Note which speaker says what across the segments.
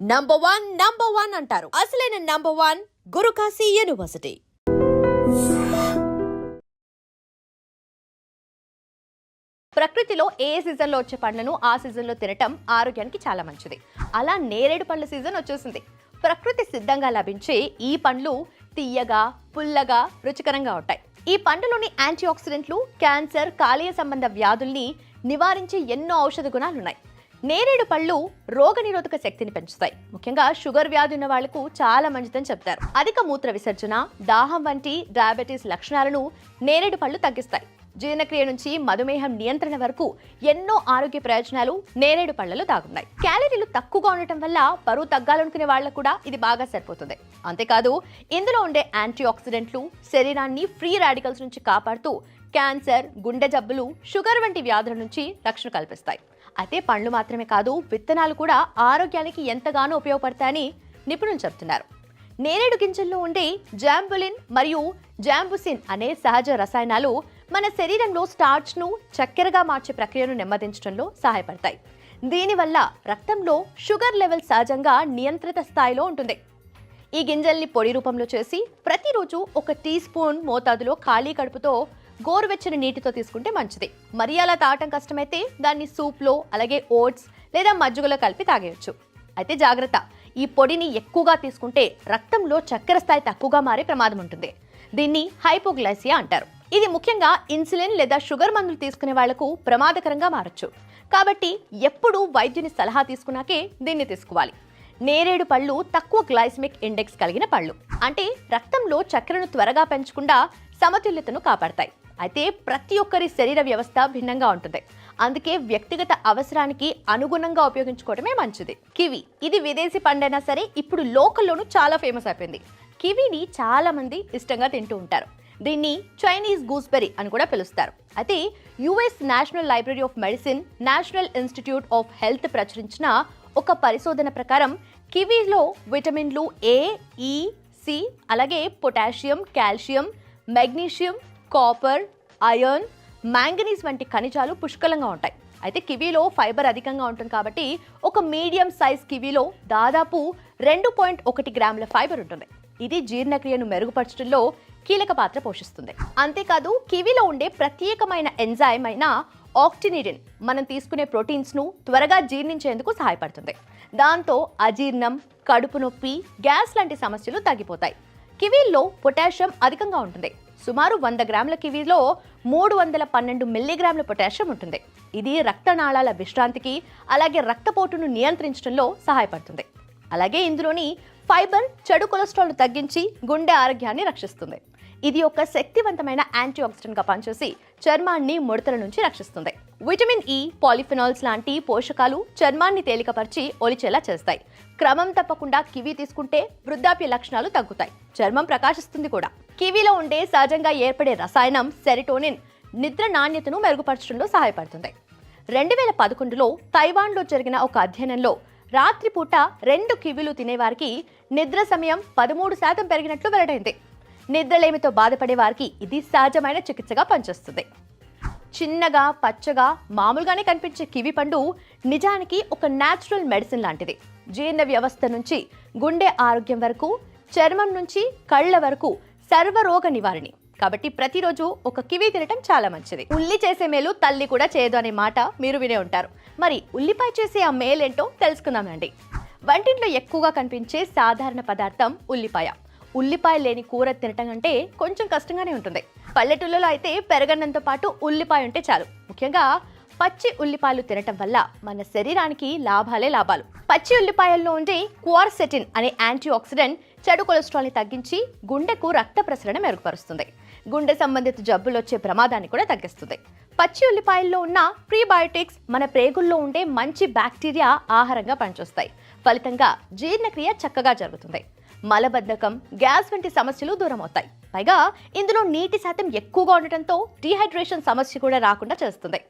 Speaker 1: Number one number one అంటారు. అసలైన number one Guru Kashi university
Speaker 2: ప్రకృతిలో ఏ సీజన్లో వచ్చే పండ్లను ఆ సీజన్లో తినటం ఆరోగ్యానికి చాలా మంచిది. అలా నేరేడు పండ్ల సీజన్ వచ్చేసింది. ప్రకృతి సిద్ధంగా లభించే ఈ పండ్లు తీయగా పుల్లగా రుచికరంగా ఉంటాయి. ఈ పండులోని యాంటీ ఆక్సిడెంట్లు క్యాన్సర్ కాలేయ సంబంధ వ్యాధుల్ని నివారించే ఎన్నో ఔషధ గుణాలున్నాయి. నేరేడు పళ్ళు రోగనిరోధక శక్తిని పెంచుతాయి. ముఖ్యంగా షుగర్ వ్యాధి ఉన్న వాళ్ళకు చాలా మంచిదని చెప్తారు. అధిక మూత్ర విసర్జన దాహం వంటి డయాబెటీస్ లక్షణాలను నేరేడు పళ్ళు తగ్గిస్తాయి. జీర్ణక్రియ నుంచి మధుమేహం నియంత్రణ వరకు ఎన్నో ఆరోగ్య ప్రయోజనాలు నేరేడు పళ్ళలో దాగున్నాయి. క్యాలరీలు తక్కువగా ఉండటం వల్ల బరువు తగ్గాలనుకునే వాళ్ళకు కూడా ఇది బాగా సరిపోతుంది. అంతేకాదు ఇందులో ఉండే యాంటీ ఆక్సిడెంట్లు శరీరాన్ని ఫ్రీ రాడికల్స్ నుంచి కాపాడుతూ క్యాన్సర్ గుండె జబ్బులు షుగర్ వంటి వ్యాధుల నుంచి రక్షణ కల్పిస్తాయి. అయితే పండ్లు మాత్రమే కాదు విత్తనాలు కూడా ఆరోగ్యానికి ఎంతగానో ఉపయోగపడతాయని నిపుణులు చెబుతున్నారు. నేరేడు గింజల్లో ఉండే జాంబులిన్ మరియు జాంబుసిన్ అనే సహజ రసాయనాలు మన శరీరంలో స్టార్చ్ను చక్కెరగా మార్చే ప్రక్రియను నెమ్మదించడంలో సహాయపడతాయి. దీనివల్ల రక్తంలో షుగర్ లెవెల్ సహజంగా నియంత్రిత స్థాయిలో ఉంటుంది. ఈ గింజల్ని పొడి రూపంలో చేసి ప్రతిరోజు ఒక టీ స్పూన్ మోతాదులో ఖాళీ కడుపుతో గోరువెచ్చని నీటితో తీసుకుంటే మంచిది. మరి అలా తాగటం కష్టమైతే దాన్ని సూప్లో అలాగే ఓట్స్ లేదా మజ్జిగలో కలిపి తాగేయచ్చు. అయితే జాగ్రత్త ఈ పొడిని ఎక్కువగా తీసుకుంటే రక్తంలో చక్కెర స్థాయి తక్కువగా మారే ప్రమాదం ఉంటుంది. దీన్ని హైపోగ్లైసియా అంటారు. ఇది ముఖ్యంగా ఇన్సులిన్ లేదా షుగర్ మందులు తీసుకునే వాళ్ళకు ప్రమాదకరంగా మారచ్చు. కాబట్టి ఎప్పుడూ వైద్యుని సలహా తీసుకున్నాకే దీన్ని తీసుకోవాలి. నేరేడు పళ్ళు తక్కువ గ్లైసమిక్ ఇండెక్స్ కలిగిన పళ్ళు. అంటే రక్తంలో చక్కెరను త్వరగా పెంచకుండా సమతుల్యతను కాపాడతాయి. అయితే ప్రతి ఒక్కరి శరీర వ్యవస్థ భిన్నంగా ఉంటుంది. అందుకే వ్యక్తిగత అవసరానికి అనుగుణంగా ఉపయోగించుకోవడమే మంచిది. కివి ఇది విదేశీ పండైనా సరే ఇప్పుడు లోకల్లోనూ చాలా ఫేమస్ అయిపోయింది. కివీని చాలా మంది ఇష్టంగా తింటూ ఉంటారు. దీన్ని చైనీస్ గూస్బెర్రీ అని కూడా పిలుస్తారు. అయితే US national library of medicine national institute of health ప్రచురించిన ఒక పరిశోధన ప్రకారం కివీలో విటమిన్లు ఏ ఈ సి అలాగే potassium calcium magnesium copper iron manganese వంటి ఖనిజాలు పుష్కలంగా ఉంటాయి. అయితే కివీలో ఫైబర్ అధికంగా ఉంటుంది కాబట్టి ఒక మీడియం సైజ్ కివీలో దాదాపు రెండు పాయింట్ ఒకటి గ్రాముల ఫైబర్ ఉంటుంది. ఇది జీర్ణక్రియను మెరుగుపరచడంలో కీలక పాత్ర పోషిస్తుంది. అంతేకాదు కివీలో ఉండే ప్రత్యేకమైన ఎంజైమ్ అయిన ఆక్టినిడిన్ మనం తీసుకునే ప్రోటీన్స్ను త్వరగా జీర్ణించేందుకు సహాయపడుతుంది. దాంతో అజీర్ణం కడుపు నొప్పి గ్యాస్ లాంటి సమస్యలు తగ్గిపోతాయి. కివీల్లో పొటాషియం అధికంగా ఉంటుంది. సుమారు వంద గ్రాముల కివీలో మూడు వందల పన్నెండు మిల్లీగ్రాముల పొటాషియం ఉంటుంది. ఇది రక్తనాళాల విశ్రాంతికి అలాగే రక్తపోటును నియంత్రించడంలో సహాయపడుతుంది. అలాగే ఇందులోని ఫైబర్ చెడు కొలెస్ట్రాల్ తగ్గించి గుండె ఆరోగ్యాన్ని రక్షిస్తుంది. ఇది ఒక శక్తివంతమైన యాంటీ ఆక్సిడెంట్గా పనిచేసి చర్మాన్ని ముడతల నుంచి రక్షిస్తుంది. విటమిన్ ఇ పాలిఫినాల్స్ లాంటి పోషకాలు చర్మాన్ని తేలికపరిచి ఒలిచేలా చేస్తాయి. క్రమం తప్పకుండా కివీ తీసుకుంటే వృద్ధాప్య లక్షణాలు తగ్గుతాయి. చర్మం ప్రకాశిస్తుంది కూడా. కివీలో ఉండే సహజంగా ఏర్పడే రసాయనం సెరిటోనిన్ నిద్ర నాణ్యతను మెరుగుపరచడంలో సహాయపడుతుంది. రెండు వేల పదకొండులో తైవాన్లో జరిగిన ఒక అధ్యయనంలో రాత్రిపూట రెండు కివీలు తినేవారికి నిద్ర సమయం పదమూడు శాతం పెరిగినట్లు వెల్లడైంది. నిద్రలేమితో బాధపడే వారికి ఇది సహజమైన చికిత్సగా పనిచేస్తుంది. చిన్నగా పచ్చగా మామూలుగానే కనిపించే కివి పండు నిజానికి ఒక న్యాచురల్ మెడిసిన్ లాంటిది. జీర్ణ వ్యవస్థ నుంచి గుండె ఆరోగ్యం వరకు చర్మం నుంచి కళ్ళ వరకు సర్వరోగ నివారణి. కాబట్టి ప్రతిరోజు ఒక కివి తినటం చాలా మంచిది. ఉల్లి చేసే మేలు తల్లి కూడా చేయదు అనే మాట మీరు వినే ఉంటారు. మరి ఉల్లిపాయ చేసే ఆ మేలేంటో తెలుసుకుందామండి వంటింట్లో ఎక్కువగా కనిపించే సాధారణ పదార్థం ఉల్లిపాయ. ఉల్లిపాయ లేని కూర తినటం అంటే కొంచెం కష్టంగానే ఉంటుంది. పల్లెటూళ్ళలో అయితే పెరగన్నంతో పాటు ఉల్లిపాయ ఉంటే చాలు. ముఖ్యంగా పచ్చి ఉల్లిపాయలు తినటం వల్ల మన శరీరానికి లాభాలే లాభాలు. పచ్చి ఉల్లిపాయల్లో ఉండే క్వార్సెటిన్ అనే యాంటీ ఆక్సిడెంట్ చెడు కొలెస్ట్రాల్ని తగ్గించి గుండెకు రక్త ప్రసరణ మెరుగుపరుస్తుంది. గుండె సంబంధిత జబ్బులు వచ్చే ప్రమాదాన్ని కూడా తగ్గిస్తుంది. పచ్చి ఉల్లిపాయల్లో ఉన్న ప్రీబయోటిక్స్ మన ప్రేగుల్లో ఉండే మంచి బ్యాక్టీరియా ఆహారంగా పనిచేస్తాయి. ఫలితంగా జీర్ణక్రియ చక్కగా జరుగుతుంది. మలబద్ధకం గ్యాస్ వంటి సమస్యలు దూరం అవుతాయి పైగా ఇందులో నీటి శాతం ఎక్కువగా ఉండటంతో డీహైడ్రేషన్ సమస్య కూడా రాకుండా చేస్తుంది.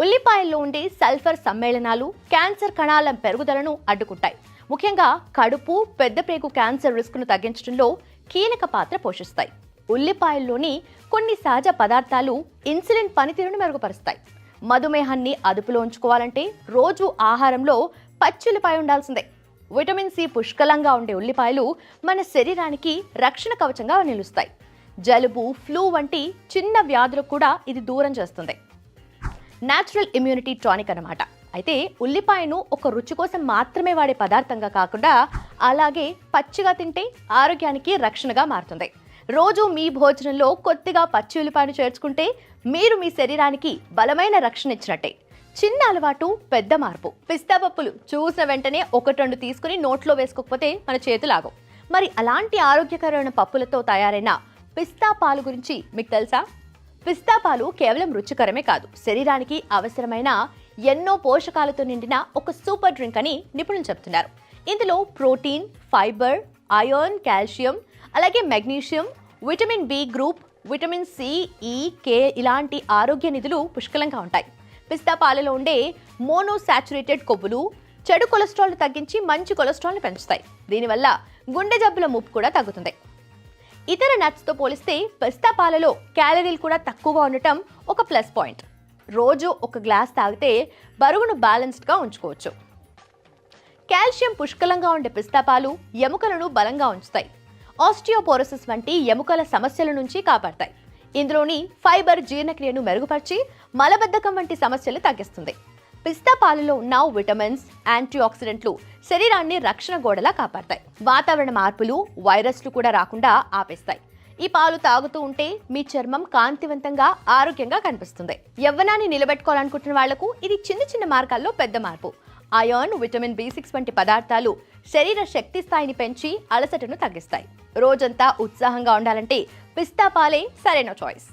Speaker 2: ఉల్లిపాయల్లో ఉండే సల్ఫర్ సమ్మేళనాలు క్యాన్సర్ కణాల పెరుగుదలను అడ్డుకుంటాయి. ముఖ్యంగా కడుపు పెద్దప్రేగు క్యాన్సర్ రిస్క్ను తగ్గించడంలో కీలక పాత్ర పోషిస్తాయి. ఉల్లిపాయల్లోని కొన్ని సహజ పదార్థాలు ఇన్సులిన్ పనితీరును మెరుగుపరుస్తాయి. మధుమేహాన్ని అదుపులో ఉంచుకోవాలంటే రోజు ఆహారంలో పచ్చిల్లిపాయ ఉండాల్సిందే. విటమిన్ సి పుష్కలంగా ఉండే ఉల్లిపాయలు మన శరీరానికి రక్షణ కవచంగా నిలుస్తాయి. జలుబు ఫ్లూ వంటి చిన్న వ్యాధులకు కూడా ఇది దూరం చేస్తుంది. న్యాచురల్ ఇమ్యూనిటీ టానిక్ అన్నమాట. అయితే ఉల్లిపాయను ఒక రుచి కోసం మాత్రమే వాడే పదార్థంగా కాకుండా అలాగే పచ్చిగా తింటే ఆరోగ్యానికి రక్షణగా మారుతుంది. రోజు మీ భోజనంలో కొద్దిగా పచ్చి ఉల్లిపాయను చేర్చుకుంటే మీరు మీ శరీరానికి బలమైన రక్షణ ఇచ్చినట్టే. చిన్న అలవాటు పెద్ద మార్పు. పిస్తా పప్పులు చూసిన వెంటనే ఒకటి రెండు తీసుకుని నోట్లో వేసుకోకపోతే మన చేతులాగం మరి అలాంటి ఆరోగ్యకరమైన పప్పులతో తయారైన పిస్తా పాలు గురించి మీకు తెలుసా? పిస్తా పాలు కేవలం రుచికరమే కాదు శరీరానికి అవసరమైన ఎన్నో పోషకాలతో నిండిన ఒక సూపర్ డ్రింక్ అని నిపుణులు చెప్తున్నారు. ఇందులో ప్రోటీన్ ఫైబర్ ఐరన్ కాల్షియం అలాగే magnesium vitamin B group vitamin C E K ఇలాంటి ఆరోగ్య నిధులు పుష్కలంగా ఉంటాయి. పిస్తా పాలలో ఉండే మోనోసాచురేటెడ్ కొవ్వులు చెడు కొలెస్ట్రాల్ను తగ్గించి మంచి కొలెస్ట్రాల్ని పెంచుతాయి. దీనివల్ల గుండె జబ్బుల ముప్పు కూడా తగ్గుతుంది. ఇతర నట్స్తో పోలిస్తే పిస్తా పాలలో క్యాలరీలు కూడా తక్కువగా ఉండటం ఒక ప్లస్ పాయింట్. రోజు ఒక గ్లాస్ తాగితే బరువును బ్యాలెన్స్డ్గా ఉంచుకోవచ్చు. కాల్షియం పుష్కలంగా ఉండే పిస్తాపాలు ఎముకలను బలంగా ఉంచుతాయి. ఆస్టియోపోరోసిస్ వంటి ఎముకల సమస్యల నుంచి కాపాడతాయి. ఇందులోని ఫైబర్ జీర్ణక్రియను మెరుగుపరిచి మలబద్ధకం వంటి సమస్యలు తగ్గిస్తుంది. పిస్తా పాలలో ఉన్న విటమిన్స్ యాంటీ ఆక్సిడెంట్లు శరీరాన్ని రక్షణ గోడలా కాపాడతాయి. వాతావరణ మార్పులు వైరస్లు కూడా రాకుండా ఆపేస్తాయి. ఈ పాలు తాగుతూ ఉంటే మీ చర్మం కాంతివంతంగా ఆరోగ్యంగా కనిపిస్తుంది. యవ్వనాన్ని నిలబెట్టుకోవాలనుకుంటున్న వాళ్ళకు ఇది చిన్న చిన్న మార్గాల్లో పెద్ద మార్పు. అయాన్ విటమిన్ బి సిక్స్ వంటి పదార్థాలు శరీర శక్తి స్థాయిని పెంచి అలసటను తగ్గిస్తాయి. రోజంతా ఉత్సాహంగా ఉండాలంటే పిస్తా పాలే సరైన చాయిస్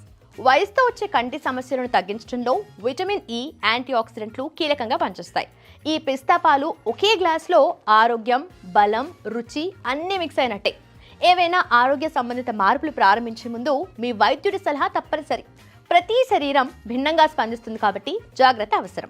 Speaker 2: వయసుతో వచ్చే కంటి సమస్యలను తగ్గించడంలో విటమిన్ ఈ యాంటీ ఆక్సిడెంట్లు కీలకంగా పనిచేస్తాయి. ఈ పిస్తా పాలు ఒకే గ్లాస్లో ఆరోగ్యం బలం రుచి అన్నీ మిక్స్ అయినట్టే. ఏవైనా ఆరోగ్య సంబంధిత మార్పులు ప్రారంభించే ముందు మీ వైద్యుడి సలహా తప్పనిసరి. ప్రతి శరీరం భిన్నంగా స్పందిస్తుంది కాబట్టి జాగ్రత్త అవసరం.